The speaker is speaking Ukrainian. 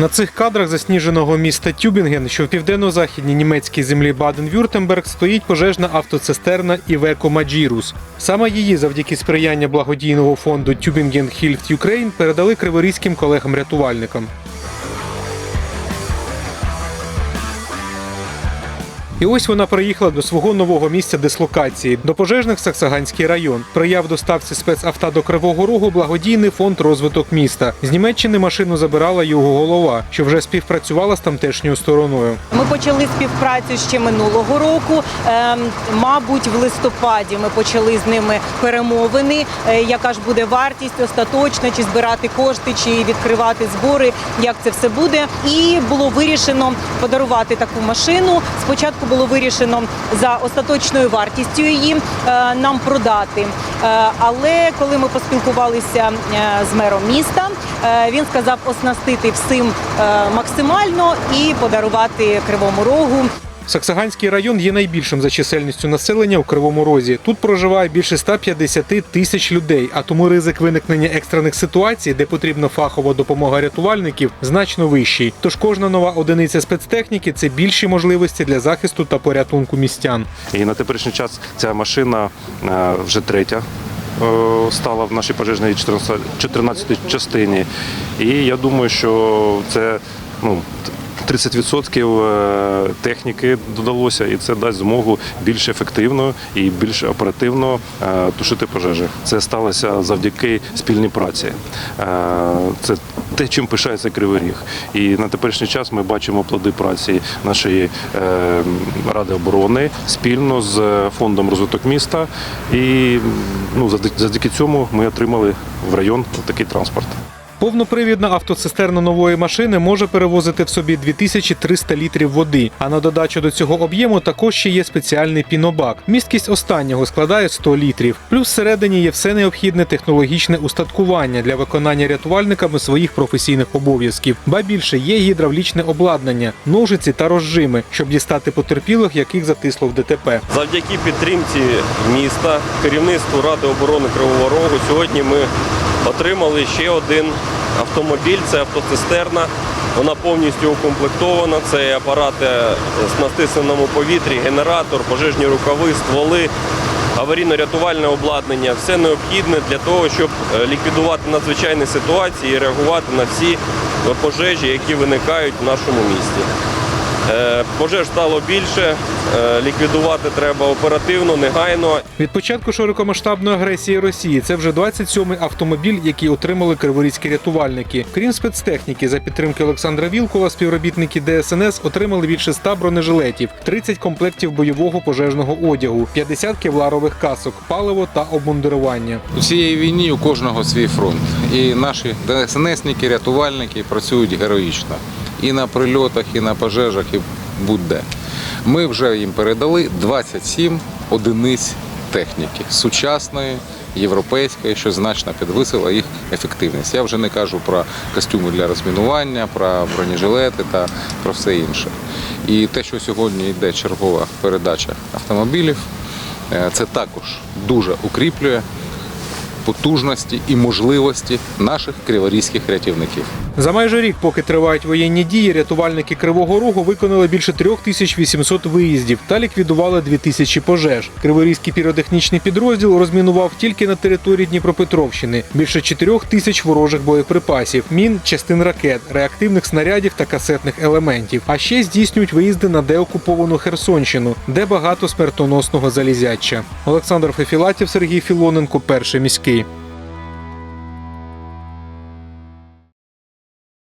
На цих кадрах засніженого міста Тюбінген, що в південно-західній німецькій землі Баден-Вюртемберг, стоїть пожежна автоцистерна Івеко Маджірус. Саме її, завдяки сприяння благодійного фонду Тюбінген Хільфт Юкрейн, передали криворізьким колегам-рятувальникам. І ось вона приїхала до свого нового місця дислокації до пожежних Саксаганський район. Прияв доставці спецавто до Кривого Рогу благодійний фонд розвиток міста. З Німеччини машину забирала його голова, що вже співпрацювала з тамтешньою стороною. Ми почали співпрацю ще минулого року. Ем, мабуть, в листопаді ми почали з ними перемовини. е, Яка ж буде вартість остаточна, чи збирати кошти, чи відкривати збори, як це все буде. І було вирішено подарувати таку машину. Спочатку було вирішено за остаточною вартістю її е, нам продати. Е, але коли ми поспілкувалися е, з мером міста, він сказав оснастити всім максимально і подарувати кривому рогу. Саксаганський район є найбільшим за чисельністю населення у Кривому Розі. Тут проживає більше 150 тисяч людей, а тому ризик виникнення екстрених ситуацій, де потрібна фахова допомога рятувальників, значно вищий. Тож кожна нова одиниця спецтехніки це більші можливості для захисту та порятунку містян. І на теперішній час ця машина е, вже третя. е, Стала в нашій пожежній 14 14 частині. І я думаю, що це ну, 30% е, техніки додалося, і це дасть змогу більш ефективно і більш оперативно е, тушити пожежі. Це сталося завдяки спільній праці. Е, Це те, чим пишається Кривий Ріг. І на теперішній час ми бачимо плоди праці нашої ради оборони спільно з фондом розвиток міста. І ну, завдяки цьому ми отримали в район такий транспорт. Повнопривідна автоцистерна нової машини може перевозити в собі 2300 літрів води. А на додачу до цього об'єму також ще є спеціальний пінобак. Місткість останнього складає 100 літрів. Плюс всередині є все необхідне технологічне устаткування для виконання рятувальниками своїх професійних обов'язків. Ба більше є гідравлічне обладнання, ножиці та розжими, щоб дістати потерпілих, яких затисло в ДТП. Завдяки підтримці міста, керівництву Ради оборони Кривого Рогу, сьогодні ми отримали ще один автомобіль, це автоцистерна. Вона повністю укомплектована. Це апарати з настисаному повітрі, генератор, пожежні рукави, стволи, аварійно-рятувальне обладнання. Все необхідне для того, щоб е, ліквідувати надзвичайні ситуації і реагувати на всі е, пожежі, які виникають в нашому місті. Е, Пожеж стало більше, е, ліквідувати треба оперативно, негайно. Від початку широкомасштабної агресії Росії це вже 27-й автомобіль, який отримали криворізькі рятувальники. Крім спецтехніки, за підтримки Олександра Вілкова, співробітники ДСНС отримали більше 100 бронежилетів, 30 комплектів бойового пожежного одягу, 50 кевларових касок, паливо та обмундирування. У цій війні у кожного свій фронт. І наші ДСНСники, рятувальники працюють героїчно. І на прильотах, і на пожежах, і будь-де. Ми вже їм передали 27 одиниць техніки сучасної, європейської, що значно підвисило їх ефективність. Я вже не кажу про костюми для розмінування, про бронежилети та про все інше. І те, що сьогодні йде чергова передача автомобілів, е, це також дуже укріплює потужності і можливості наших криворізьких рятівників. За майже рік, поки тривають воєнні дії, рятувальники Кривого Рогу виконали більше 3800 виїздів та ліквідували 2000 пожеж. Криворізький піротехнічний підрозділ розмінував тільки на території Дніпропетровщини більше 4000 ворожих боєприпасів, мін, частин ракет, реактивних снарядів та касетних елементів. А ще здійснюють виїзди на деокуповану Херсонщину, де багато смертоносного залізяча. Олександр Фефілатів, Сергій Філоненко, перший міський. Європі.